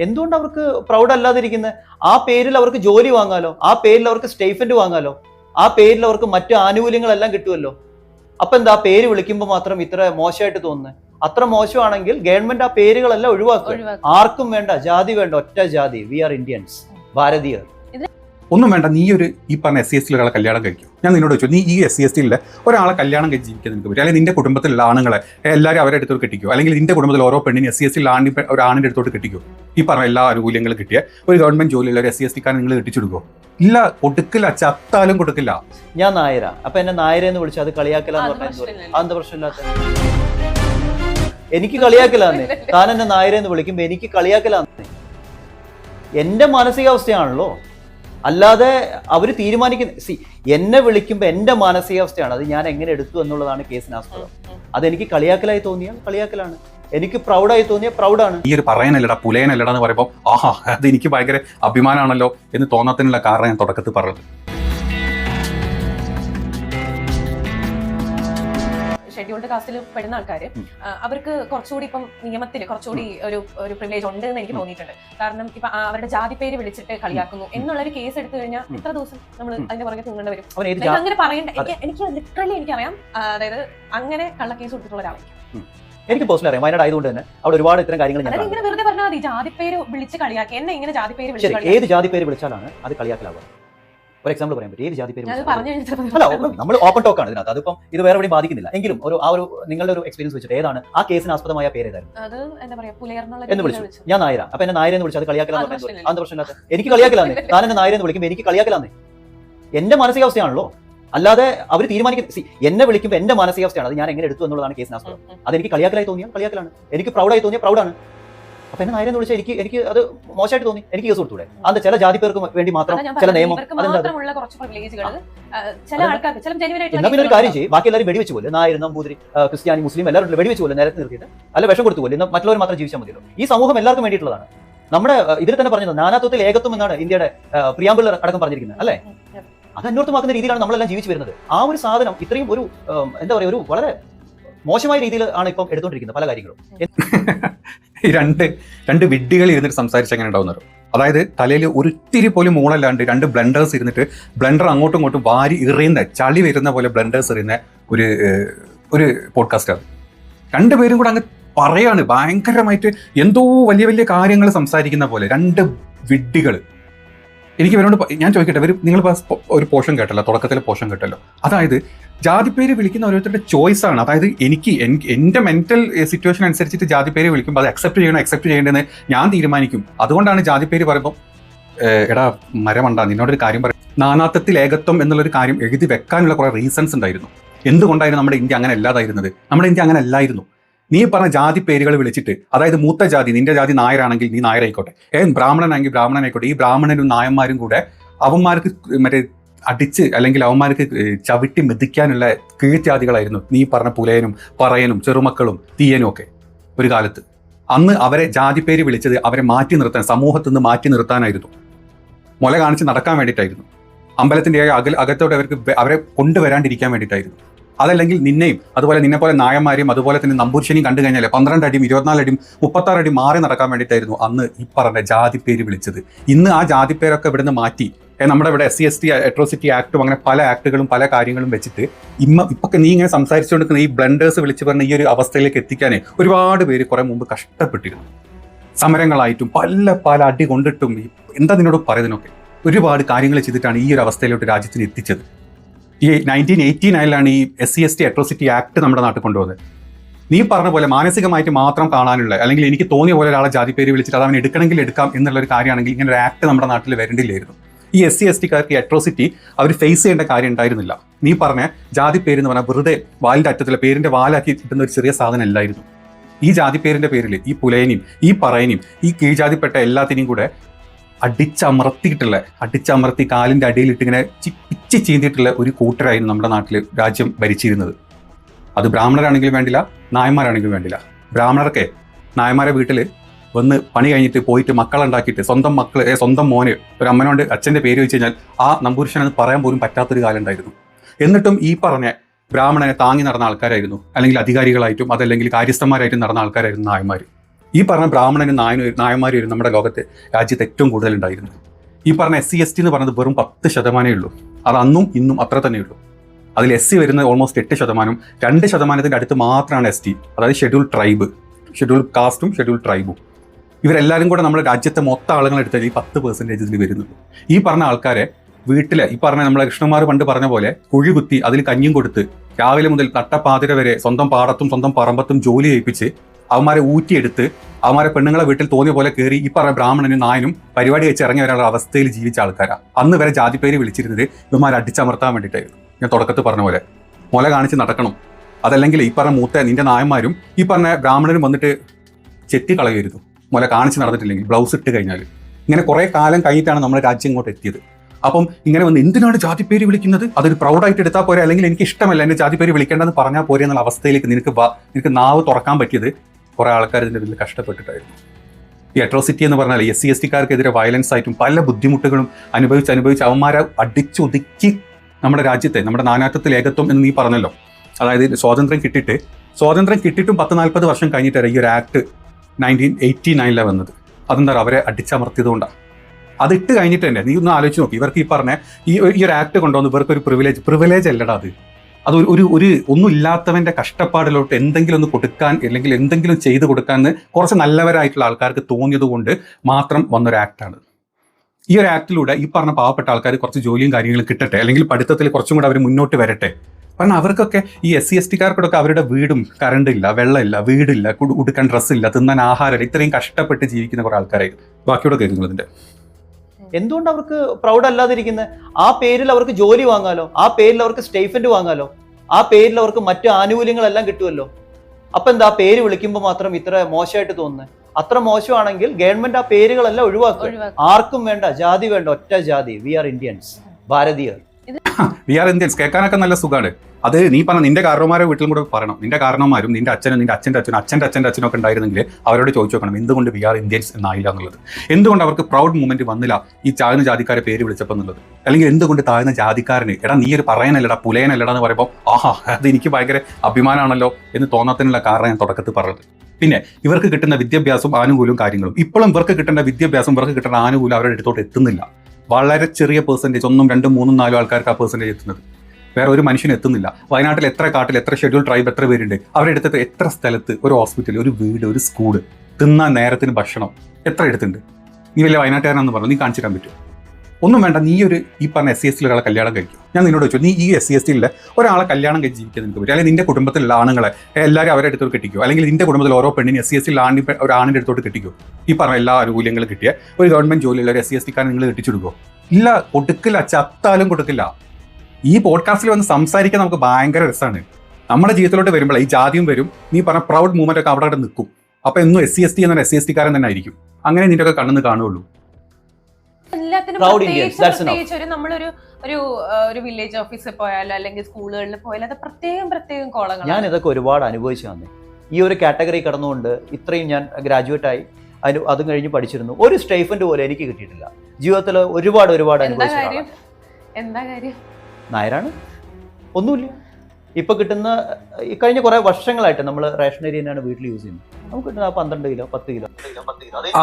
എന്തുകൊണ്ട് അവർക്ക് പ്രൗഡ് അല്ലാതിരിക്കുന്നത് ആ പേരിൽ അവർക്ക് ജോലി വാങ്ങാലോ? ആ പേരിൽ അവർക്ക് സ്റ്റൈഫൻഡ് വാങ്ങാലോ? ആ പേരിൽ അവർക്ക് മറ്റു ആനുകൂല്യങ്ങളെല്ലാം കിട്ടുമല്ലോ അപ്പൊ എന്താ പേര് വിളിക്കുമ്പോൾ മാത്രം ഇത്ര മോശമായിട്ട് തോന്നുന്നത് അത്ര മോശമാണെങ്കിൽ ഗവൺമെന്റ് ആ പേരുകളെല്ലാം ഒഴിവാക്കുക. ആർക്കും വേണ്ട ജാതി വേണ്ട ഒറ്റ ജാതി. We are Indians. ഭാരതീയർ. ഒന്നും വേണ്ട നീ ഒരു ഈ പറഞ്ഞ എസ് സി എസ് ടി ഒരാളെ കല്യാണം കഴിക്കും. ഞാൻ നിന്നോട് ചോദിച്ചു നീ ഈ എസ് സി എസ് ടിയിലെ ഒരാളെ കല്യാണം കഴിച്ച് ജീവിക്കാൻ നിനക്ക് പറ്റും? അല്ലെങ്കിൽ നിന്റെ കുടുംബത്തിലുള്ള ആണുങ്ങളെ എല്ലാവരും അവരുടെ അടുത്തോട്ട് കെട്ടിക്കോ. അല്ലെങ്കിൽ നിന്റെ കുടുംബത്തിൽ ഓരോ പെണ്ണിന് എസ് സി എസ് ടി ആണി ഒരു ആണിന്റെ അടുത്തോട്ട് കെട്ടിക്കോ. ഈ പറഞ്ഞ എല്ലാ ആനുകൂല്യങ്ങളും കിട്ടിയ ഒരു ഗവൺമെന്റ് ജോലിയുള്ള ഒരു എസ് സി എസ് ടിക്കാരൻ നിങ്ങൾ കെട്ടിച്ചെടുക്കോ ഇല്ല കൊടുക്കില്ല ചത്താലും കൊടുക്കില്ല. ഞാൻ നായര. അപ്പൊ എന്നെ നായര എന്ന് വിളിച്ചാൽ അത് കളിയാക്കലാന്ന് പറഞ്ഞാൽ എന്ത് അതെന്താ പ്രശ്നമില്ലാത്ത? എനിക്ക് കളിയാക്കലാന്ന്. താൻ എന്നെ നായര എന്ന് വിളിക്കുമ്പോ എനിക്ക് കളിയാക്കലാന്ന്. എന്റെ മാനസികാവസ്ഥയാണല്ലോ. അല്ലാതെ അവർ തീരുമാനിക്കുന്ന സി എന്നെ വിളിക്കുമ്പോൾ എന്റെ മാനസികാവസ്ഥയാണ്. അത് ഞാൻ എങ്ങനെ എടുത്തു എന്നുള്ളതാണ് കേസിനാസ്പദം അതെനിക്ക് കളിയാക്കലായി തോന്നിയാൽ കളിയാക്കലാണ്. എനിക്ക് പ്രൗഡായി തോന്നിയാൽ പ്രൗഡാണ് ഈ ഒരു പറയാനല്ലടാ പുലയനല്ലടാ എന്ന് പറയുമ്പോൾ ആഹാ അത് എനിക്ക് ഭയങ്കര അഭിമാനമാണല്ലോ എന്ന് തോന്നത്തിനുള്ള കാരണം ഞാൻ തുടക്കത്തിൽ പറഞ്ഞത്. ഷെഡ്യൂൾഡ് കാസ്റ്റിൽ പെടുന്ന ആൾക്കാർ അവർക്ക് കുറച്ചുകൂടി ഇപ്പം നിയമത്തിൽ കുറച്ചുകൂടി ഒരു ഒരു പ്രിവിലേജ് ഉണ്ട് എന്ന് എനിക്ക് തോന്നിയിട്ടുണ്ട്. കാരണം ഇപ്പൊ അവരുടെ ജാതി പേര് വിളിച്ചിട്ട് കളിയാക്കുന്നു എന്നുള്ള ഒരു കേസ് എടുത്തു കഴിഞ്ഞാൽ. എത്ര ദിവസം നമ്മൾ. അതിന്റെ പുറകെ തൂങ്ങേണ്ടി വരും. അങ്ങനെ പറയേണ്ട. എനിക്ക് ലിറ്ററലി എനിക്കറിയാം. അതായത് അങ്ങനെ കള്ളക്കേസ് കൊടുത്തിട്ടുള്ള ഒരാളായിരിക്കും എനിക്ക് പേഴ്സണൽ അറിയാം. വയനാട് ആയതുകൊണ്ട് തന്നെ അവിടെ ഒരുപാട് ഇത്തരം കാര്യങ്ങൾ ഞാൻ ഇങ്ങനെ വെറുതെ പറഞ്ഞാൽ മതി. ജാതി പേര് വിളിച്ച് കളിയാക്കി. എന്നെ ഇങ്ങനെ ജാതി പേര് വിളിച്ചു കളിയാക്കി. ഏത് ജാതി പേര് വിളിച്ചാലാണ് അത് കളിയാക്കലാവുക. ഒരു എക്സാമ്പിൾ പറയാൻ പറ്റും. ഏത് ജാതി പേര് അല്ല നമ്മൾ ഓപ്പൺ ടോക്ക് ആണ് ഇതിനകത്ത്. അതിപ്പം ഇത് വേറെ എവിടെയും ബാധിക്കുന്നില്ല. എങ്കിലും ഒരു ആ ഒരു നിങ്ങളുടെ ഒരു എക്സ്പീരിയൻസ് വെച്ചിട്ട് ഏതാണ്? ആ കേസിന് ആസ്പദമായ പേര് ഏതായിരുന്നു? എന്ന് വിളിച്ചു. ഞാൻ നായര. അപ്പൊ എന്നെ നായരെന്ന് എന്ന് വിളിച്ചാൽ അത് കളിയാക്കലാന്ന്. അത് പ്രശ്നമില്ലാത്ത എനിക്ക് കളിയാക്കലാന്ന്. താൻ എന്നെ നായരെന്ന് വിളിക്കുമ്പോൾ എനിക്ക് കളിയാക്കലാന്ന്. എന്റെ മാനസികാവസ്ഥയാണല്ലോ. അല്ലാതെ അവർ തീരുമാനിക്കുന്നത് എന്നെ വിളിക്കുമ്പോൾ എന്റെ മാനസികാവസ്ഥയാണ്. അത് ഞാൻ എങ്ങനെ എടുത്തു എന്നുള്ളതാണ് കേസിന് ആസ്പദം. അതെനിക്ക് കളിയാക്കലായി തോന്നിയാൽ കളിയാക്കലാണ്. എനിക്ക് പ്രൗഡായി തോന്നിയാൽ പ്രൗഡാണ് അപ്പൊ എന്നെ നായരെന്ന് വിളിച്ചാൽ എനിക്ക് എനിക്ക് അത് മോശമായിട്ട് തോന്നി. എനിക്ക് കേസ് കൊടുത്തൂടെ? അത് ചില ജാതി പേർക്ക് വേണ്ടി മാത്രം ചില. നിയമം എന്നാ പിന്നെ ഒരു കാര്യം ചെയ്യും. ബാക്കി എല്ലാവരും വെടിവെച്ച് പോലെ നായർ നമ്പൂതിരി ക്രിസ്ത്യാനി മുസ്ലിം എല്ലാവരും വെടിവെച്ച് പോലെ നേരത്തെ നിർത്തിയിട്ട്. അല്ല വിഷം കൊടുത്തു പോലെ ഇന്ന് മറ്റുള്ളവർ മാത്രം ജീവിച്ചാൽ മതിയല്ലോ. ഈ സമൂഹം എല്ലാവർക്കും വേണ്ടിയിട്ടുള്ളതാണ്. നമ്മുടെ ഇതിൽ തന്നെ പറഞ്ഞത് നാനാത്വത്തിൽ ഏകത്വം എന്നാണ് ഇന്ത്യയുടെ പ്രിയാമ്പിൾ അടക്കം പറഞ്ഞിരിക്കുന്നത് അല്ലേ? അത് അന്വർത്ഥമാക്കുന്ന രീതിയിലാണ് നമ്മളെല്ലാം ജീവിച്ചു വരുന്നത്. ആ ഒരു സാധനം ഇത്രയും ഒരു എന്താ പറയുക ഒരു വളരെ മോശമായ രീതിയിൽ ആണ് ഇപ്പം എടുത്തുകൊണ്ടിരിക്കുന്നത് പല കാര്യങ്ങളും. ഈ രണ്ട് രണ്ട് വിഡ്ഢികൾ ഇരുന്നിട്ട് സംസാരിച്ച് എങ്ങനെ ഉണ്ടാവുന്നത് അതായത് തലയിൽ ഒരിത്തിരി പോലും മൂളല്ലാണ്ട് രണ്ട് ബ്ലണ്ടേഴ്സ് ഇരുന്നിട്ട് ബ്ലണ്ടർ അങ്ങോട്ടും ഇങ്ങോട്ടും വാരി എറിയുന്ന ചളി വരുന്ന പോലെ ബ്ലണ്ടേഴ്സ് എറിയുന്ന ഒരു ഒരു പോഡ്കാസ്റ്റർ അത് രണ്ടുപേരും കൂടെ അങ്ങ് പറയാണ്. ഭയങ്കരമായിട്ട് എന്തോ വലിയ വലിയ കാര്യങ്ങൾ സംസാരിക്കുന്ന പോലെ രണ്ട് വിഡ്ഢികൾ എനിക്ക് ഇവരോട് ഞാൻ ചോദിക്കട്ടെ ഇവർ നിങ്ങൾ ഒരു പോഷൻ കേട്ടല്ലോ തുടക്കത്തിലെ പോഷൻ കേട്ടല്ലോ. അതായത് ജാതി പേര് വിളിക്കുന്ന ഓരോരുത്തരുടെ ചോയ്സ് ആണ്. അതായത് എനിക്ക് എന്റെ മെന്റൽ സിറ്റുവേഷൻ അനുസരിച്ചിട്ട് ജാതി പേര് വിളിക്കുമ്പോൾ അത് അക്സെപ്റ്റ് ചെയ്യണം അക്സെപ്റ്റ് ചെയ്യേണ്ടതെന്ന് ഞാൻ തീരുമാനിക്കും. അതുകൊണ്ടാണ് ജാതിപ്പേര് പറയുമ്പോൾ ഏഹ്, എടാ മരമണ്ട നിന്നോടൊരു കാര്യം പറയാം നാനാത്വത്തിൽ ഏകത്വം എന്നുള്ളൊരു കാര്യം എഴുതി വെക്കാനുള്ള കുറേ റീസൺസ് ഉണ്ടായിരുന്നു. എന്തുകൊണ്ടായിരുന്നു നമ്മുടെ ഇന്ത്യ അങ്ങനെ അല്ലാതായിരുന്നത്? നമ്മുടെ ഇന്ത്യ അങ്ങനെ അല്ലായിരുന്നു. നീ പറഞ്ഞ ജാതി പേരുകൾ വിളിച്ചിട്ട് അതായത് മൂത്ത ജാതി നിന്റെ ജാതി നായരാണെങ്കിൽ നീ നായരായിക്കോട്ടെ. ഏ ബ്രാഹ്മണനാണെങ്കിൽ ബ്രാഹ്മണനായിക്കോട്ടെ. ഈ ബ്രാഹ്മണനും നായന്മാരും കൂടെ അവന്മാർക്ക് മറ്റേ അടിച്ച് അല്ലെങ്കിൽ അവന്മാർക്ക് ചവിട്ടി മെതിക്കാനുള്ള കീഴ്ജാതികളായിരുന്നു നീ പറഞ്ഞ പുലയനും പറയനും ചെറുമക്കളും തീയനും ഒക്കെ ഒരു കാലത്ത്. അന്ന് അവരെ ജാതി പേര് വിളിച്ചത് അവരെ മാറ്റി നിർത്താൻ സമൂഹത്തിൽ നിന്ന് മാറ്റി നിർത്താനായിരുന്നു. മുല കാണിച്ച് നടക്കാൻ വേണ്ടിയിട്ടായിരുന്നു. അമ്പലത്തിന്റെ അകൽ അകത്തോടെ അവർക്ക് അവരെ കൊണ്ടുവരാണ്ടിരിക്കാൻ വേണ്ടിയിട്ടായിരുന്നു. അതല്ലെങ്കിൽ നിന്നെയും അതുപോലെ നിന്നെ പോലെ നായന്മാരെയും അതുപോലെ തന്നെ നമ്പൂരിശനെയും കണ്ടു കഴിഞ്ഞാൽ പന്ത്രണ്ട് അടിയും ഇരുപത്തിനാല് അടിയും മുപ്പത്താറ് അടി മാറി നടക്കാൻ വേണ്ടിയിട്ടായിരുന്നു അന്ന് ഈ പറഞ്ഞ ജാതി പേര് വിളിച്ചത്. ഇന്ന് ആ ജാതി പേരൊക്കെ ഇവിടുന്ന് മാറ്റി. നമ്മുടെ ഇവിടെ S C S T atrocity ആക്ടും അങ്ങനെ പല ആക്ടുകളും പല കാര്യങ്ങളും വെച്ചിട്ട് ഇമ്മ ഇപ്പൊ നീ ഇങ്ങനെ സംസാരിച്ചുകൊണ്ടിരിക്കുന്ന ഈ ബ്ലണ്ടേഴ്സ് വിളിച്ച് പറഞ്ഞ ഈ ഒരു അവസ്ഥയിലേക്ക് എത്തിക്കാൻ ഒരുപാട് പേര് കുറെ മുമ്പ് കഷ്ടപ്പെട്ടിരുന്നു. സമരങ്ങളായിട്ടും പല പല അടി കൊണ്ടിട്ടും എന്താ നിന്നോട് പറയുന്നതിനൊക്കെ ഒരുപാട് കാര്യങ്ങൾ ചെയ്തിട്ടാണ് ഈ ഒരു അവസ്ഥയിലോട്ട് രാജ്യത്തിന് എത്തിച്ചത്. ഈ നയന്റീൻ എയ്റ്റി നയനിലാണ് ഈ S C S T atrocity act നമ്മുടെ നാട്ടിൽ കൊണ്ടുവന്നത് നീ പറഞ്ഞ പോലെ മാനസികമായിട്ട് മാത്രം കാണാനുള്ള അല്ലെങ്കിൽ എനിക്ക് തോന്നിയ പോലെ ഒരാളെ ജാതി പേര് വിളിച്ചിട്ട് അത് അവൻ എടുക്കണമെങ്കിൽ എടുക്കാം എന്നുള്ള ഒരു കാര്യമാണെങ്കിൽ ഇങ്ങനെ ഒരു ആക്ട് നമ്മുടെ നാട്ടിൽ വരേണ്ടില്ലായിരുന്നു. ഈ എസ് സി എസ് ടിക്കാർക്ക് അട്രോസിറ്റി അവർ ഫേസ് ചെയ്യേണ്ട കാര്യം ഉണ്ടായിരുന്നില്ല. നീ പറഞ്ഞ ജാതി പേര് എന്ന് പറഞ്ഞാൽ വെറുതെ വാലിന്റെ അറ്റത്തിലെ പേരിന്റെ വാലാക്കി കിട്ടുന്ന ഒരു ചെറിയ സാധനം അല്ലായിരുന്നു. ഈ ജാതി പേരിന്റെ പേരിൽ ഈ പുലയനെയും ഈ പറയനെയും ഈ കീഴ്ജാതിപ്പെട്ട എല്ലാത്തിനെയും കൂടെ അടിച്ചമർത്തിയിട്ടുള്ള അടിച്ചമർത്തി കാലിന്റെ അടിയിലിട്ട് ഇങ്ങനെ ചിപ്പിച്ച് ചെയ്തിട്ടുള്ള ഒരു കൂട്ടരായിരുന്നു നമ്മുടെ നാട്ടിൽ രാജ്യം ഭരിച്ചിരുന്നത്. അത് ബ്രാഹ്മണരാണെങ്കിലും വേണ്ടില്ല നായന്മാരാണെങ്കിലും വേണ്ടില്ല. ബ്രാഹ്മണർക്ക് നായന്മാരെ വീട്ടിൽ വന്ന് പണി കഴിഞ്ഞിട്ട് പോയിട്ട് മക്കളുണ്ടാക്കിയിട്ട് സ്വന്തം മക്കൾ സ്വന്തം മോന് ഒരു അമ്മനോട് അച്ഛന്റെ പേര് വെച്ച് കഴിഞ്ഞാൽ ആ നമ്പൂരിഷനെന്ന് പറയാൻ പോലും പറ്റാത്തൊരു കാലം ഉണ്ടായിരുന്നു എന്നിട്ടും ഈ പറഞ്ഞ ബ്രാഹ്മണനെ താങ്ങി നടന്ന ആൾക്കാരായിരുന്നു. അല്ലെങ്കിൽ അധികാരികളായിട്ടും അതല്ലെങ്കിൽ കാര്യസ്ഥന്മാരായിട്ടും നടന്ന ആൾക്കാരായിരുന്നു നായന്മാർ ഈ പറഞ്ഞ ബ്രാഹ്മണനും നായനും നായന്മാരും നമ്മുടെ ലോകത്ത് രാജ്യത്ത് ഏറ്റവും കൂടുതൽ ഉണ്ടായിരുന്നു ഈ പറഞ്ഞ എസ് സി എസ് ടി എന്ന് പറഞ്ഞത് വെറും പത്ത് ശതമാനമേ ഉള്ളൂ. അത് അന്നും ഇന്നും അത്ര തന്നെ ഉള്ളൂ. അതിൽ എസ് സി വരുന്നത് ഓൾമോസ്റ്റ് എട്ട് ശതമാനം. രണ്ട് ശതമാനത്തിന്റെ അടുത്ത് മാത്രമാണ് എസ് ടി അതായത് ഷെഡ്യൂൾ ട്രൈബ് ഷെഡ്യൂൾ കാസ്റ്റും ഷെഡ്യൂൾ ട്രൈബും ഇവരെല്ലാവരും കൂടെ നമ്മുടെ രാജ്യത്തെ മൊത്തം ആളുകളെടുത്താൽ ഈ പത്ത് പെർസെന്റേജ് ഇതിൽ വരുന്നുള്ളൂ. ഈ പറഞ്ഞ ആൾക്കാരെ വീട്ടിലെ ഈ പറഞ്ഞ നമ്മളെ കൃഷ്ണന്മാർ പണ്ട് പറഞ്ഞ പോലെ കുഴി കുത്തി അതിൽ കഞ്ഞും കൊടുത്ത് രാവിലെ മുതൽ തട്ടപ്പാതിര വരെ സ്വന്തം പാടത്തും സ്വന്തം പറമ്പത്തും ജോലി ചെയ്യിപ്പിച്ച് അവന്മാരെ ഊറ്റിയെടുത്ത് അവന്മാരെ പെണ്ണുങ്ങളെ വീട്ടിൽ തോന്നിയ പോലെ കയറി ഈ പറഞ്ഞ ബ്രാഹ്മണനും നായനും പരിപാടി വെച്ച് ഇറങ്ങി വരാനുള്ള അവസ്ഥയിൽ ജീവിച്ച ആൾക്കാരാണ് അന്ന് വരെ ജാതിപ്പേര് വിളിച്ചിരുന്നത് ഇവന്മാരെ അടിച്ചമർത്താൻ വേണ്ടിയിട്ടായിരുന്നു. ഞാൻ തുടക്കത്തിൽ പറഞ്ഞ പോലെ. മുല കാണിച്ച് നടക്കണം. അതല്ലെങ്കിൽ ഈ പറഞ്ഞ മൂത്ത നിന്റെ നായന്മാരും ഈ പറഞ്ഞ ബ്രാഹ്മണനും വന്നിട്ട് ചെത്തി കളയരുത്. മുല കാണിച്ച് നടന്നിട്ടില്ലെങ്കിൽ ബ്ലൗസ് ഇട്ട് കഴിഞ്ഞാൽ ഇങ്ങനെ കുറെ കാലം കഴിഞ്ഞിട്ടാണ് നമ്മുടെ രാജ്യം ഇങ്ങോട്ട് എത്തിയത്. അപ്പം ഇങ്ങനെ വന്ന് എന്തിനാണ് ജാതിപ്പേര് വിളിക്കുന്നത്? അതൊരു പ്രൗഡായിട്ട് എടുത്താൽ പോരെ? അല്ലെങ്കിൽ എനിക്ക് ഇഷ്ടമല്ല എന്നെ ജാതിപ്പേര് വിളിക്കേണ്ടെന്ന് പറഞ്ഞാൽ പോരെ എന്നുള്ള അവസ്ഥയിലേക്ക് നിനക്ക് നിനക്ക് നാവ് തുറക്കാൻ പറ്റിയത് കുറെ ആൾക്കാർ ഇതിന്റെ ഇതിൽ കഷ്ടപ്പെട്ടിട്ടായിരുന്നു. ഈ അട്രോസിറ്റി എന്ന് പറഞ്ഞാൽ എസ് സി എസ് ടിക്കാർക്കെതിരെ വയലൻസ് ആയിട്ടും പല ബുദ്ധിമുട്ടുകളും അനുഭവിച്ച് അനുഭവിച്ച് അവന്മാരെ അടിച്ചൊതുക്കി നമ്മുടെ രാജ്യത്തെ നമ്മുടെ നാനാത്വത്തിൽ ഏകത്വം എന്ന് നീ പറഞ്ഞല്ലോ. അതായത് സ്വാതന്ത്ര്യം കിട്ടിയിട്ട് സ്വാതന്ത്ര്യം കിട്ടിയിട്ടും പത്ത് നാൽപ്പത് വർഷം കഴിഞ്ഞിട്ടാണ് ഈ ഒരു ആക്ട് നയന്റീൻ എയ്റ്റി നയനിലാണ് വന്നത്. അതെന്താ അവരെ അടിച്ചമർത്തിയതുകൊണ്ടാണ് അത് ഇട്ട് കഴിഞ്ഞിട്ട് തന്നെ നീ ഒന്ന് ആലോചിച്ച് നോക്കി. ഇവർക്ക് ഈ പറഞ്ഞ ഈ ഈ ഒരു ആക്ട് കൊണ്ടുവന്ന് ഇവർക്ക് ഒരു പ്രിവിലേജ് പ്രിവിലേജ് അല്ലടാ അത്. അത് ഒരു ഒരു ഒന്നും ഇല്ലാത്തവന്റെ കഷ്ടപ്പാടിലോട്ട് എന്തെങ്കിലും ഒന്ന് കൊടുക്കാൻ അല്ലെങ്കിൽ എന്തെങ്കിലും ചെയ്തു കൊടുക്കാൻ കുറച്ച് നല്ലവരായിട്ടുള്ള ആൾക്കാർക്ക് തോന്നിയത് കൊണ്ട് മാത്രം വന്നൊരു ആക്റ്റാണ്. ഈ ഒരു ആക്ടിലൂടെ ഈ പറഞ്ഞ പാവപ്പെട്ട ആൾക്കാർ കുറച്ച് ജോലിയും കാര്യങ്ങളും കിട്ടട്ടെ അല്ലെങ്കിൽ പഠിത്തത്തിൽ കുറച്ചും കൂടെ അവർ മുന്നോട്ട് വരട്ടെ. കാരണം അവർക്കൊക്കെ ഈ എസ് സി എസ് ടിക്കാർക്കൊക്കെ അവരുടെ വീടും കറണ്ട് ഇല്ല വെള്ളമില്ല വീടില്ല ഉടുക്കാൻ ഡ്രസ്സില്ല തിന്നാൻ ആഹാരമില്ല ഇത്രയും കഷ്ടപ്പെട്ട് ജീവിക്കുന്ന കുറേ ആൾക്കാരായിരുന്നു ബാക്കിയോടെ കേൾക്കുന്നതിന്റെ എന്തുകൊണ്ട് അവർക്ക് പ്രൗഡ് അല്ലാതിരിക്കുന്നത് ആ പേരിൽ അവർക്ക് ജോലി വാങ്ങാലോ? ആ പേരിൽ അവർക്ക് സ്റ്റേഫൻഡ് വാങ്ങാലോ? ആ പേരിൽ അവർക്ക് മറ്റു ആനുകൂല്യങ്ങളെല്ലാം കിട്ടുമല്ലോ അപ്പൊ എന്താ പേര് വിളിക്കുമ്പോൾ മാത്രം ഇത്ര മോശമായിട്ട് തോന്നുന്നത് അത്ര മോശമാണെങ്കിൽ ഗവൺമെന്റ് ആ പേരുകളെല്ലാം ഒഴിവാക്കുക. ഒഴിവാക്കുക. ആർക്കും വേണ്ട ജാതി വേണ്ട ഒറ്റ ജാതി. വി ആർ ഇന്ത്യൻസ് ഭാരതീയർ. വി ആർ ഇന്ത്യൻസ് കേൾക്കാനൊക്കെ നല്ല സുഖമാണ് അത് നീ പറഞ്ഞ നിന്റെ കാരണവന്മാരെ വീട്ടിലും കൂടെ പറയണം. നിന്റെ കാരണവന്മാരും നിന്റെ അച്ഛനും നിന്റെ അച്ഛന്റെ അച്ഛനും അച്ഛന്റെ അച്ഛന്റെ അച്ഛനൊക്കെ ഉണ്ടായിരുന്നെങ്കിൽ അവരോട് ചോദിച്ചു നോക്കണം എന്തുകൊണ്ട് വി ആർ ഇന്ത്യൻസ് എന്നായില്ല എന്നുള്ളത്. എന്തുകൊണ്ട് അവർക്ക് പ്രൗഡ് മൂവ്മെന്റ് വന്നില്ല ഈ താഴ്ന്ന ജാതിക്കാരെ പേര് വിളിച്ചപ്പോൾ എന്നുള്ളത്? അല്ലെങ്കിൽ എന്തുകൊണ്ട് താഴ്ന്ന ജാതിക്കാരന് എടാ നീ ഒരു പറയാനല്ലടാ പുലയനല്ലടാ എന്ന് പറയുമ്പോൾ ആഹാ അത് എനിക്ക് ഭയങ്കര അഭിമാനമാണല്ലോ എന്ന് തോന്നാത്തതിനുള്ള കാരണം ഞാൻ തുടക്കത്തിൽ പറഞ്ഞത്. പിന്നെ ഇവർക്ക് കിട്ടുന്ന വിദ്യാഭ്യാസം ആനുകൂല്യവും കാര്യങ്ങളും. ഇപ്പോഴും ഇവർക്ക് കിട്ടേണ്ട വിദ്യാഭ്യാസം ഇവർക്ക് കിട്ടേണ്ട ആനുകൂല്യം അവരുടെ അടുത്തോട്ട് എത്തുന്നില്ല. വളരെ ചെറിയ പെർസെന്റേജ് ഒന്നും രണ്ടും മൂന്നും നാലും ആൾക്കാർക്ക് ആ പെർസെന്റേജ് എത്തുന്നത്. വേറെ ഒരു മനുഷ്യന് എത്തുന്നില്ല. വയനാട്ടിൽ എത്ര കാട്ടിൽ എത്ര ഷെഡ്യൂൾ ട്രൈബ് എത്ര പേരുണ്ട്? അവരുടെ അടുത്ത് എത്ര സ്ഥലത്ത് ഒരു ഹോസ്പിറ്റൽ ഒരു വീട് ഒരു സ്കൂൾ തിന്നാൻ നേരത്തിന് ഭക്ഷണം എത്ര എടുത്തുണ്ട് നീ വലിയ വയനാട്ടുകാരനാണെന്ന് പറഞ്ഞു നീ കാണിച്ചു തരാൻ പറ്റും ഒന്നും വേണ്ട നീ ഒരു ഈ പറഞ്ഞ എസ് സി എസ് ടി ഒരാളെ കല്യാണം കഴിക്കും. ഞാൻ നിന്നോട് ചോദിച്ചു നീ ഈ എസ് സി എസ് ടിയിലെ ഒരാളെ കല്യാണം കഴിച്ച് ജീവിക്കാൻ നിനക്ക് പറ്റും? അല്ലെങ്കിൽ നിന്റെ കുടുംബത്തിലുള്ള ആണുങ്ങളെ എല്ലാവരും അവരുടെ അടുത്തോട്ട് കെട്ടിക്കോ? അല്ലെങ്കിൽ നിന്റെ കുടുംബത്തിൽ ഓരോ പെണ്ണിന് എസ് സി എസ് ടിയിൽ ആണി ഒരു ആണിന്റെ അടുത്തോട്ട് കെട്ടിക്കോ? ഈ പറഞ്ഞ എല്ലാ ആനുകൂല്യങ്ങളും കിട്ടിയ ഒരു ഗവൺമെന്റ് ജോലിയുള്ള ഒരു എസ് സി എസ് ടിക്കാരൻ നിങ്ങൾ കെട്ടിച്ചെടുക്കോ ഇല്ല കൊടുക്കില്ല ചത്താലും കൊടുക്കില്ല. ഈ പോഡ്കാസ്റ്റിൽ വന്ന് സംസാരിക്കാൻ നമുക്ക് ഭയങ്കര രസമാണ്. നമ്മുടെ ജീവിതത്തിലോട്ട് വരുമ്പോൾ ഈ ജാതിയും വരും നീ പറഞ്ഞ പ്രൗഡ് മൂവ്മെന്റ് ഒക്കെ അവിടെ അവിടെ നിൽക്കും. അപ്പൊ എന്നും എസ് സി എസ് ടി എന്ന എസ് സി എസ് ടിക്കാരൻ തന്നെ ആയിരിക്കും. അങ്ങനെ നിന്റെ ഒക്കെ കണ്ണെന്ന് കാണുകയുള്ളൂ. എല്ലാത്തിനും Proud പ്രത്യേകിച്ച് that's enough. പ്രത്യേകിച്ച് ഒരു നമ്മളൊരു ഒരു വില്ലേജ് ഓഫീസിൽ പോയാലോ അല്ലെങ്കിൽ സ്കൂളുകളിൽ പോയാലോ അത് പ്രത്യേകം പ്രത്യേകം ഞാൻ കോളങ്ങളാണ് ഇതൊക്കെ ഒരുപാട് അനുഭവിച്ചു തന്നെ ഈ ഒരു കാറ്റഗറി കടന്നുകൊണ്ട് ഇത്രയും ഞാൻ ഗ്രാജുവേറ്റ് ആയി. അതിന് അതും കഴിഞ്ഞ് പഠിച്ചിരുന്നു. ഒരു സ്റ്റൈഫൻഡ് പോലെ എനിക്ക് കിട്ടിയിട്ടില്ല. ജീവിതത്തിൽ ഒരുപാട് ഒരുപാട് എന്താ അനുഭവിച്ച കാര്യം? എന്താ കാര്യം? നായരാണ്? ഒന്നുമില്ല. ഇപ്പൊ കിട്ടുന്ന കഴിഞ്ഞ കുറേ വർഷങ്ങളായിട്ട് നമ്മൾ റേഷൻ അരി തന്നെയാണ് വീട്ടിൽ യൂസ് ചെയ്യുന്നത്. നമുക്ക് കിട്ടുന്ന പന്ത്രണ്ട് കിലോ പത്ത് കിലോ.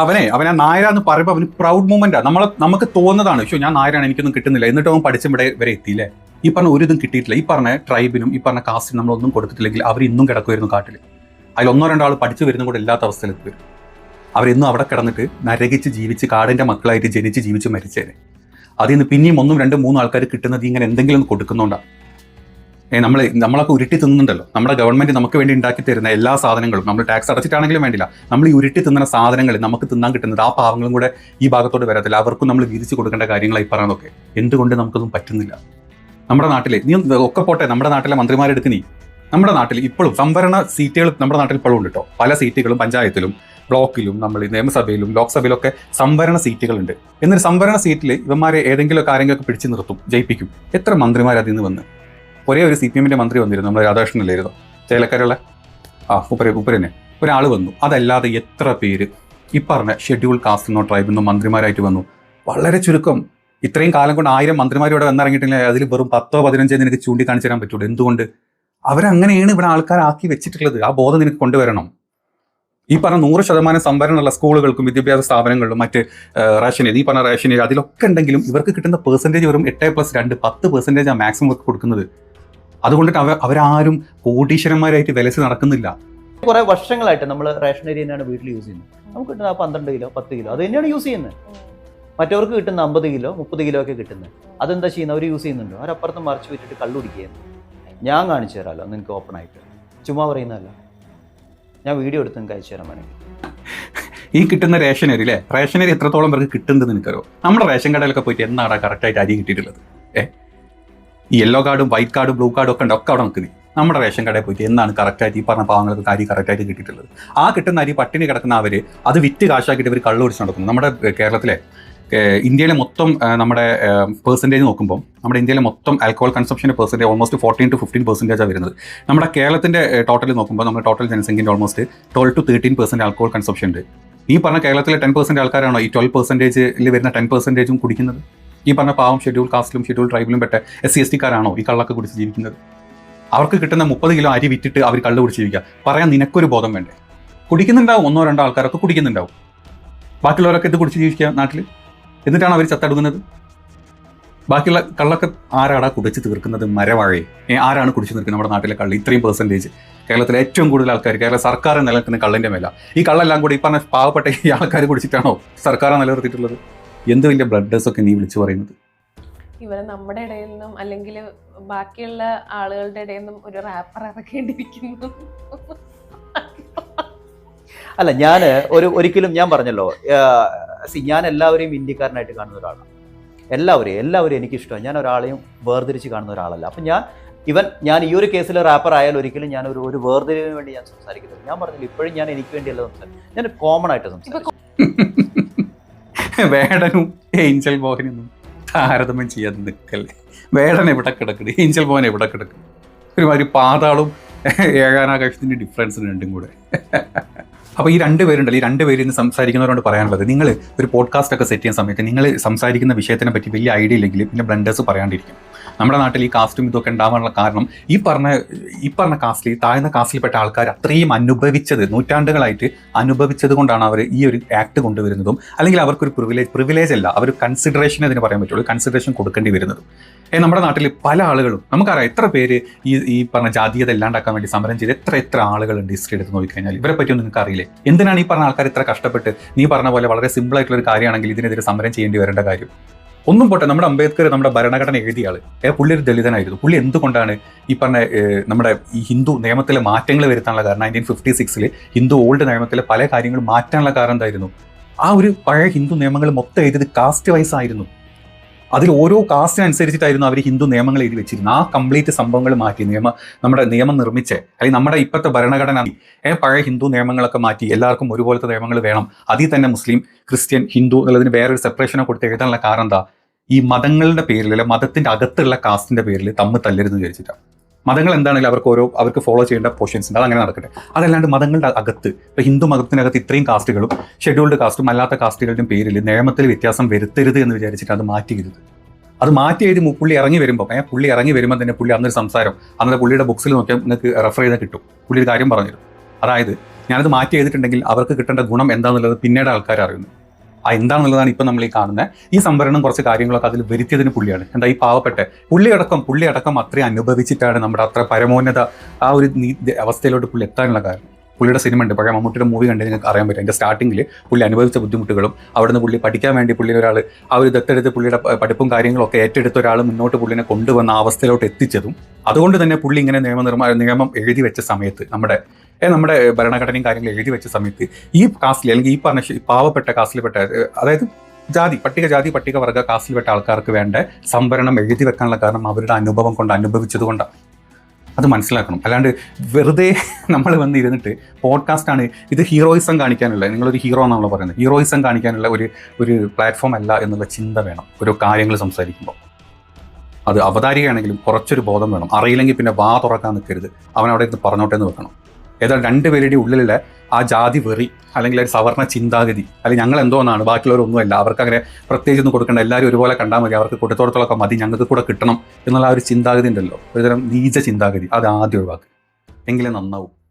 അവനെ അവനെ നായരാന്ന് പറയുമ്പോൾ അവന് പ്രൗഡ് മൂവ്മെന്റാ നമ്മളെ നമുക്ക് തോന്നുന്നതാണ് പക്ഷേ ഞാൻ നായരാണ് എനിക്കൊന്നും കിട്ടുന്നില്ല. എന്നിട്ട് അവൻ പഠിച്ചും ഇവിടെ വരെ എത്തിയില്ലേ? ഈ പറഞ്ഞ ഒരു കിട്ടിയിട്ടില്ല. ഈ പറഞ്ഞ ട്രൈബിനും ഈ പറഞ്ഞ കാസ്റ്റിനും നമ്മളൊന്നും കൊടുത്തിട്ടില്ലെങ്കിൽ അവർ ഇന്നും കിടക്കുമായിരുന്നു കാട്ടിൽ അതിൽ ഒന്നോ രണ്ടോ ആൾ പഠിച്ചു വരുന്ന കൂടെ ഇല്ലാത്ത അവസ്ഥയിലെത്തി വരും അവരിന്നും അവിടെ കിടന്നിട്ട് നരകിച്ച് ജീവിച്ച് കാടിന്റെ മക്കളായിട്ട് ജനിച്ച് ജീവിച്ച് മരിച്ചേനെ. അതിൽ നിന്ന് പിന്നെയും ഒന്നും രണ്ടും മൂന്നും ആൾക്കാർ കിട്ടുന്നത് ഇങ്ങനെ എന്തെങ്കിലും കൊടുക്കുന്നുണ്ടാണ് നമ്മൾ നമ്മളൊക്കെ ഉരുട്ടി തിന്നുന്നുണ്ടല്ലോ. നമ്മുടെ ഗവൺമെന്റ് നമുക്ക് വേണ്ടി ഉണ്ടാക്കി തരുന്ന എല്ലാ സാധനങ്ങളും നമ്മൾ ടാക്സ് അടച്ചിട്ടാണെങ്കിലും വേണ്ടില്ല. നമ്മൾ ഈ ഉരുട്ടി തിന്നുന്ന സാധനങ്ങൾ നമുക്ക് തിന്നാൻ കിട്ടുന്നത് ആ പാവങ്ങളും കൂടെ ഈ ഭാഗത്തോട് വരത്തില്ല. അവർക്കും നമ്മൾ വീതിച്ച് കൊടുക്കേണ്ട കാര്യങ്ങളായി പറയുന്നതൊക്കെ എന്തുകൊണ്ട് നമുക്കൊന്നും പറ്റുന്നില്ല? നമ്മുടെ നാട്ടിലെ നീ ഒക്കെ പോട്ടെ നമ്മുടെ നാട്ടിലെ മന്ത്രിമാരെടുത്ത് നീ നമ്മുടെ നാട്ടിൽ ഇപ്പോഴും സംവരണ സീറ്റുകൾ നമ്മുടെ നാട്ടിൽ ഇപ്പോഴും ഉണ്ട് കേട്ടോ പല സീറ്റുകളും പഞ്ചായത്തിലും ബ്ലോക്കിലും നമ്മൾ നിയമസഭയിലും ലോക്സഭയിലൊക്കെ സംവരണ സീറ്റുകളുണ്ട്. എന്നൊരു സംവരണ സീറ്റിൽ ഇവന്മാരെ ഏതെങ്കിലുമൊക്കെ ആരെങ്കിലും ഒക്കെ പിടിച്ചു നിർത്തും ജയിപ്പിക്കും. എത്ര മന്ത്രിമാർ അതിൽ നിന്ന് വന്ന്? ഒരേ ഒരു സി പി എമ്മിന്റെ മന്ത്രി വന്നിരുന്നു നമ്മുടെ രാധാകൃഷ്ണൻ അല്ലായിരുന്നു ചേലക്കരയുള്ള ആ ഉപ്പര ഉപ്പരനെ ഒരാൾ വന്നു. അതല്ലാതെ എത്ര പേര്? ഈ പറഞ്ഞ ഷെഡ്യൂൾ കാസ്റ്റ് എന്നോ ട്രൈബ് എന്നോ മന്ത്രിമാരായിട്ട് വന്നു. വളരെ ചുരുക്കം. ഇത്രയും കാലം കൊണ്ട് ആയിരം മന്ത്രിമാർ ഇവിടെ വന്നിറങ്ങിയിട്ടില്ല? അതിൽ വെറും പത്തോ പതിനഞ്ചോ നിനക്ക് ചൂണ്ടിക്കാണിച്ചു തരാൻ പറ്റുള്ളൂ എന്തുകൊണ്ട്? അവരങ്ങനെയാണ് ഇവിടെ ആൾക്കാരാക്കി വെച്ചിട്ടുള്ളത്. ആ ബോധം നിനക്ക് കൊണ്ടുവരണം. ഈ പറഞ്ഞ നൂറ് ശതമാനം സംവരണമുള്ള സ്കൂളുകൾക്കും വിദ്യാഭ്യാസ സ്ഥാപനങ്ങളിലും മറ്റ് റേഷൻ ഈ പറഞ്ഞ റേഷൻ അതിലൊക്കെ ഉണ്ടെങ്കിലും ഇവർക്ക് കിട്ടുന്ന പെർസെന്റേജ് വെറും എട്ട് പ്ലസ് രണ്ട് പത്ത് പെർസെന്റേജ് ആ മാക്സിമം ഇവർക്ക് കൊടുക്കുന്നത്. അതുകൊണ്ടിട്ട് അവർ അവരാരും കോടീശ്വരന്മാരായിട്ട് വിലസ് നടക്കുന്നില്ല. കുറെ വർഷങ്ങളായിട്ട് നമ്മൾ റേഷൻ അരി തന്നെയാണ് വീട്ടിൽ യൂസ് ചെയ്യുന്നത്. നമുക്ക് കിട്ടുന്ന ആ പന്ത്രണ്ട് കിലോ പത്ത് കിലോ അത് തന്നെയാണ് യൂസ് ചെയ്യുന്നത്. മറ്റവർക്ക് കിട്ടുന്ന അമ്പത് കിലോ മുപ്പത് കിലോ ഒക്കെ കിട്ടുന്നത്. അതെന്താ ചെയ്യുന്നത്? അവർ യൂസ് ചെയ്യുന്നുണ്ടോ. അവരപ്പുറത്ത് മറിച്ച് വിട്ടിട്ട് കള്ളു കുടിക്കുകയാണ്. ഞാൻ കാണിച്ചു തരാമല്ലോ നിനക്ക് ഓപ്പൺ ആയിട്ട്. ചുമ്മാ പറയുന്നതല്ല. ഞാൻ വീഡിയോ എടുത്ത് നിങ്ങൾക്ക് അയച്ചു തരാൻ വേണമെങ്കിൽ ഈ കിട്ടുന്ന റേഷൻ അരി അല്ലേ റേഷൻ അരി എത്രത്തോളം പേർക്ക് കിട്ടുന്നത് നിനക്കറിയോ? നമ്മുടെ റേഷൻ കടയിലൊക്കെ പോയിട്ട് എന്നാണ് കറക്റ്റായിട്ട് അരി കിട്ടിയിട്ടുള്ളത്? ഏ? ഈ യെല്ലോ കാർഡും വൈറ്റ് കാർഡും ബ്ലൂ കാർഡും ഒക്കെ ഉണ്ട്? ഒക്കെ അവിടെ നിൽക്കുന്നത് നമ്മുടെ റേഷൻ കടയിൽ പോയിട്ട് എന്താണ് കറക്റ്റായിട്ട് ഈ പറഞ്ഞ പാവങ്ങൾക്ക് അരി കറക്റ്റായിട്ട് കിട്ടിയിട്ടുള്ളത്? ആ കിട്ടുന്ന അരി പട്ടിണി കിടക്കുന്ന അവർ അത് വിറ്റ് കാശാക്കിയിട്ട് ഇവർ കള്ളു കുടിച്ച് നടക്കുന്നു. നമ്മുടെ കേരളത്തിലെ ഇന്ത്യയിലെ മൊത്തം നമ്മുടെ പെർസെന്റേജ് നോക്കുമ്പോൾ നമ്മുടെ ഇന്ത്യയിലെ മൊത്തം alcohol കൺസംഷന്റെ percentage almost fourteen to fifteen പെർസെന്റേജാണ് വരുന്നത്. നമ്മുടെ കേരളത്തിന്റെ ടോട്ടൽ നോക്കുമ്പോൾ നമ്മുടെ total ജനസംഖ്യന്റെ almost twelve to thirteen percent alcohol consumption ഉണ്ട്. ഈ പറഞ്ഞ കേരളത്തിലെ ടെൻ പെർസെന്റ് ആൾക്കാരാണോ ഈ ട്വൽവ് പെർസെന്റേജിൽ വരുന്ന ടെൻ പെർസെന്റേജും കുടിക്കുന്നത്? ഈ പറഞ്ഞ പാവം ഷെഡ്യൂൾ കാസ്റ്റിലും ഷെഡ്യൂൾ ട്രൈബിലും പെട്ട എസ് സി എസ് ടിക്കാരാണോ ഈ കള്ളൊക്കെ കുടിച്ച് ജീവിക്കുന്നത്? അവർക്ക് കിട്ടുന്ന മുപ്പത് കിലോ അരി വിറ്റിട്ട് അവർ കള്ള് കുടിച്ച് ജീവിക്കുക. പറയാൻ നിനക്കൊരു ബോധം വേണ്ടേ? കുടിക്കുന്നുണ്ടാവും ഒന്നോ രണ്ടോ ആൾക്കാരൊക്കെ കുടിക്കുന്നുണ്ടാവും. ബാക്കിയുള്ളവരൊക്കെ ഇത് കുടിച്ച് ജീവിക്കുക നാട്ടിൽ എന്നിട്ടാണ് അവർ ചത്തടുക്കുന്നത്? ബാക്കിയുള്ള കള്ളൊക്കെ ആരാടാ കുടിച്ച് തീർക്കുന്നത് മരവാഴയെ? ആരാണ് കുടിച്ച് തീർക്കുന്നത് നമ്മുടെ നാട്ടിലെ കള്ള്? ഇത്രയും പെർസെന്റേജ് കേരളത്തിലെ ഏറ്റവും കൂടുതൽ ആൾക്കാർ കേരള സർക്കാർ നിലനിൽക്കുന്ന കള്ളിന്റെ മേല. ഈ കള്ളെല്ലാം കൂടി ഈ പറഞ്ഞ പാവപ്പെട്ട ഈ ആൾക്കാർ കുടിച്ചിട്ടാണോ സർക്കാർ നിലനിർത്തിയിട്ടുള്ളത്? എന്ത് വലിയ ടെസ്റ്റ് ഒക്കെ നീ വിളിച്ചു പറയുന്നത്? ഇവരെ നമ്മുടെ ഇടയിൽ നിന്നും അല്ലെങ്കിൽ ബാക്കിയുള്ള ആളുകളുടെ ഇടയിൽ നിന്നും ഒരു റാപ്പർ ഇറക്കേണ്ടിയിരിക്കുന്നു. അല്ല ഞാൻ ഒരു ഒരിക്കലും ഞാൻ പറഞ്ഞല്ലോ സി ഞാൻ എല്ലാവരെയും ഇന്ത്യക്കാരനായിട്ട് കാണുന്ന ഒരാളാണ്. എല്ലാവരെയും എല്ലാവരെയും എനിക്കിഷ്ടമാണ്. ഞാൻ ഒരാളെയും വേർതിരിച്ച് കാണുന്ന ഒരാളല്ല. അപ്പം ഞാൻ ഇവൻ ഞാൻ ഈ ഒരു കേസിൽ റാപ്പർ ആയാലും ഒരിക്കലും ഞാൻ ഒരു ഒരു വേർതിരിവിന് വേണ്ടി ഞാൻ സംസാരിക്കുന്നത് ഞാൻ പറഞ്ഞില്ല ഇപ്പോഴും ഞാൻ എനിക്ക് വേണ്ടിയല്ല സംസാരിക്കും ഞാൻ കോമൺ ആയിട്ട് സംസാരിക്കും. വേടനും ഏഞ്ചൽ മോഹനൊന്നും താരതമ്യം ചെയ്യാൻ നിൽക്കല്ലേ വേടൻ എവിടെ കിടക്കുന്നു ഏഞ്ചൽ മോഹൻ എവിടെ കിടക്കുന്നു ഒരുമാതിരി പാതാളും ഏകാനാകാശത്തിന്റെ ഡിഫറൻസ് രണ്ടും കൂടെ. അപ്പോൾ ഈ രണ്ട് പേരുണ്ടല്ലോ ഈ രണ്ട് പേരിൽ നിന്ന് സംസാരിക്കുന്നവരോട് പറയാനുള്ളത് നിങ്ങൾ ഒരു പോഡ്കാസ്റ്റ് ഒക്കെ സെറ്റ് ചെയ്യുന്ന സമയത്ത് നിങ്ങൾ സംസാരിക്കുന്ന വിഷയത്തിനെ പറ്റി വലിയ ഐഡിയ ഇല്ലെങ്കിൽ പിന്നെ ബ്ലണ്ടേഴ്സ് പറയാണ്ടിരിക്കും. നമ്മുടെ നാട്ടിൽ ഈ കാസ്റ്റും ഇതൊക്കെ ഉണ്ടാവാനുള്ള കാരണം ഈ പറഞ്ഞ ഈ പറഞ്ഞ കാസ്റ്റിൽ താഴ്ന്ന കാസ്റ്റിൽപ്പെട്ട ആൾക്കാർ അത്രയും അനുഭവിച്ചത് നൂറ്റാണ്ടുകളായിട്ട് അനുഭവിച്ചത് കൊണ്ടാണ് അവർ ഈ ഒരു ആക്ട് കൊണ്ടുവരുന്നതും അല്ലെങ്കിൽ അവർക്കൊരു പ്രിവിലേജ് പ്രിവിലേജ് അല്ല അവർ കൺസിഡറേഷൻ അതിന് പറയാൻ പറ്റുള്ളൂ കൺസിഡറേഷൻ കൊടുക്കേണ്ടി വരുന്നതും. നമ്മുടെ നാട്ടിൽ പല ആളുകളും നമുക്കറിയാം എത്ര പേര് ഈ ഈ പറഞ്ഞ ജാതീയത ഇല്ലാണ്ടാക്കാൻ വേണ്ടി സമരം ചെയ്ത് എത്ര എത്ര ആളുകളുണ്ട് ഹിസ്റ്ററി എടുത്ത് നോക്കിക്കഴിഞ്ഞാൽ. ഇവരെ പറ്റിയൊന്നും നിങ്ങൾക്ക് അറിയില്ലേ? എന്തിനാണ് ഈ പറഞ്ഞ ആൾക്കാർ ഇത്ര കഷ്ടപ്പെട്ട് നീ പറഞ്ഞ പോലെ വളരെ സിമ്പിൾ ആയിട്ടുള്ള ഒരു കാര്യമാണെങ്കിൽ ഇതിനെതിരെ സമരം ചെയ്യേണ്ടി വരേണ്ട കാര്യം? ഒന്നും പോട്ടെ നമ്മുടെ അംബേദ്കർ നമ്മുടെ ഭരണഘടന എഴുതിയ ഏ പുള്ളി ഒരു ദളിതനായിരുന്നു. പുള്ളി എന്തുകൊണ്ടാണ് ഈ പറഞ്ഞ നമ്മുടെ ഈ ഹിന്ദു നിയമത്തിലെ മാറ്റങ്ങൾ വരുത്താനുള്ള കാരണം നയന്റീൻ ഫിഫ്റ്റി സിക്സിൽ ഹിന്ദു ഓൾഡ് നിയമത്തിലെ പല കാര്യങ്ങളും മാറ്റാനുള്ള കാരണം എന്തായിരുന്നു? ആ ഒരു പഴയ ഹിന്ദു നിയമങ്ങൾ മൊത്തം എഴുതിയത് കാസ്റ്റ് വൈസ് ആയിരുന്നു. അതിൽ ഓരോ കാസ്റ്റിനനുസരിച്ചിട്ടായിരുന്നു അവർ ഹിന്ദു നിയമങ്ങൾ എഴുതി വെച്ചിരുന്നത്. ആ കംപ്ലീറ്റ് സംഭവങ്ങൾ മാറ്റി നിയമ നമ്മുടെ നിയമം നിർമ്മിച്ച് അല്ലെങ്കിൽ നമ്മുടെ ഇപ്പോഴത്തെ ഭരണഘടന ഏ പഴയ ഹിന്ദു നിയമങ്ങളൊക്കെ മാറ്റി എല്ലാവർക്കും ഒരുപോലത്തെ നിയമങ്ങൾ വേണം. അതിൽ തന്നെ മുസ്ലിം ക്രിസ്ത്യൻ ഹിന്ദു എന്നുള്ളതിന് വേറൊരു സെപ്പറേഷനെ കൊടുത്ത് എഴുതാനുള്ള കാരണം എന്താ? ഈ മതങ്ങളുടെ പേരിൽ അല്ലെ മതത്തിന്റെ അകത്തുള്ള കാസ്റ്റിന്റെ പേരിൽ തമ്മിൽ തല്ലരുതെന്ന് വിചാരിച്ചിട്ടാണ് മതങ്ങൾ എന്താണെങ്കിലും അവർക്ക് ഓരോ അവർക്ക് ഫോളോ ചെയ്യേണ്ട പോർഷൻസ് ഉണ്ട്. അതങ്ങനെ നടക്കട്ടെ. അതല്ലാണ്ട് മതങ്ങളുടെ അകത്ത് ഇപ്പൊ ഹിന്ദു മതത്തിനകത്ത് ഇത്രയും കാസ്റ്റുകളും ഷെഡ്യൂൾഡ് കാസ്റ്റും അല്ലാത്ത കാസ്റ്റുകളുടെയും പേരിൽ നിയമത്തിൽ വ്യത്യാസം വരുത്തരുത് എന്ന് വിചാരിച്ചിട്ട് അത് മാറ്റിയിരുത് അത് മാറ്റി എഴുതി പുള്ളി ഇറങ്ങി വരുമ്പോൾ ഏ പുള്ളി ഇറങ്ങി വരുമ്പോൾ തന്നെ പുള്ളി അന്നൊരു സംസാരം അന്നത്തെ പുള്ളിയുടെ ബുക്സിൽ നോക്കിയാൽ നിങ്ങൾക്ക് റെഫർ ചെയ്താൽ കിട്ടും. പുള്ളി ഒരു കാര്യം പറഞ്ഞിരുന്നു അതായത് ഞാനത് മാറ്റി എഴുതിയിട്ടുണ്ടെങ്കിൽ അവർക്ക് കിട്ടേണ്ട ഗുണം എന്താണെന്നുള്ളത് പിന്നീട് ആൾക്കാർ അറിയുന്നു. ആ എന്താണെന്നുള്ളതാണ് ഇപ്പം നമ്മൾ ഈ കാണുന്നത് ഈ സംവരണം കുറച്ച് കാര്യങ്ങളൊക്കെ അതിൽ വരുത്തിയതിന് പുള്ളിയാണ്. എന്താ ഈ പാവപ്പെട്ട പുള്ളിയടക്കം പുള്ളിയടക്കം അത്രയും അനുഭവിച്ചിട്ടാണ് നമ്മുടെ അത്ര പരമോന്നത ആ ഒരു അവസ്ഥയിലോട്ട് പുള്ളി എത്താനുള്ള കാരണം. പുള്ളിയുടെ സിനിമ ഉണ്ട്. പഴയ മമ്മൂട്ടിയുടെ മൂവി കണ്ടെങ്കിൽ നിങ്ങൾക്ക് അറിയാൻ പറ്റും. എന്റെ സ്റ്റാർട്ടിങ്ങിൽ പുള്ളി അനുഭവിച്ച ബുദ്ധിമുട്ടുകളും അവിടുന്ന് പുള്ളി പഠിക്കാൻ വേണ്ടി പുള്ളി ഒരാൾ ആ ഒരു ദത്തെടുത്ത് പുള്ളിയുടെ പഠിപ്പും കാര്യങ്ങളൊക്കെ ഏറ്റെടുത്ത ഒരാൾ മുന്നോട്ട് പുള്ളിനെ കൊണ്ടുവന്ന അവസ്ഥയിലോട്ട് എത്തിച്ചതും അതുകൊണ്ട് തന്നെ പുള്ളി ഇങ്ങനെ നിയമനിർമ്മാണ നിയമം എഴുതി വെച്ച സമയത്ത് നമ്മുടെ നമ്മുടെ ഭരണഘടനയും കാര്യങ്ങളും എഴുതി വെച്ച സമയത്ത് ഈ കാസ്റ്റിൽ അല്ലെങ്കിൽ ഈ പറഞ്ഞ പാവപ്പെട്ട കാസ്റ്റിൽപ്പെട്ട അതായത് ജാതി പട്ടികജാതി പട്ടികവർഗ കാസ്റ്റിൽപ്പെട്ട ആൾക്കാർക്ക് വേണ്ട സംവരണം എഴുതി വെക്കാനുള്ള കാരണം അവരുടെ അനുഭവം കൊണ്ട് അനുഭവിച്ചതുകൊണ്ടാണ് അത് മനസ്സിലാക്കണം. അല്ലാണ്ട് വെറുതെ നമ്മൾ വന്നിരുന്നിട്ട് പോഡ്കാസ്റ്റാണ് ഇത് ഹീറോയിസം കാണിക്കാനുള്ള നിങ്ങളൊരു ഹീറോ എന്നാണല്ലോ പറയുന്നത്. ഹീറോയിസം കാണിക്കാനുള്ള ഒരു ഒരു പ്ലാറ്റ്ഫോം അല്ല എന്നുള്ള ചിന്ത വേണം. ഒരു കാര്യങ്ങൾ സംസാരിക്കുമ്പോൾ. അത് അവതാരികയാണെങ്കിലും കുറച്ചൊരു ബോധം വേണം. അറിയില്ലെങ്കിൽ പിന്നെ വാ തുറക്കാൻ നിൽക്കരുത്. അവൻ അവിടെ ഇരുന്ന് പറഞ്ഞോട്ടെ എന്ന് വെക്കണം. ഏതാണ്ട് രണ്ടുപേരുടെ ഉള്ളിലുള്ള ആ ജാതി വെറി അല്ലെങ്കിൽ ഒരു സവർണ ചിന്താഗതി അല്ലെങ്കിൽ ഞങ്ങൾ എന്തോ എന്തോന്നാണ്? ബാക്കിയുള്ളവരൊന്നുമല്ല. അവർക്ക് അങ്ങനെ പ്രത്യേകിച്ച് ഒന്നും കൊടുക്കേണ്ട. എല്ലാവരും ഒരുപോലെ കണ്ടാൽ മതി. അവർക്ക് കൊടുത്തോടത്തോളൊക്കെ മതി. ഞങ്ങൾക്ക് കൂടെ കിട്ടണം എന്നുള്ള ആ ഒരു ചിന്താഗതി ഉണ്ടല്ലോ. ഒരുതരം നീച ചിന്താഗതി. അത് ആദ്യം ഒഴിവാക്കുക. എങ്കിലും നന്നാവും.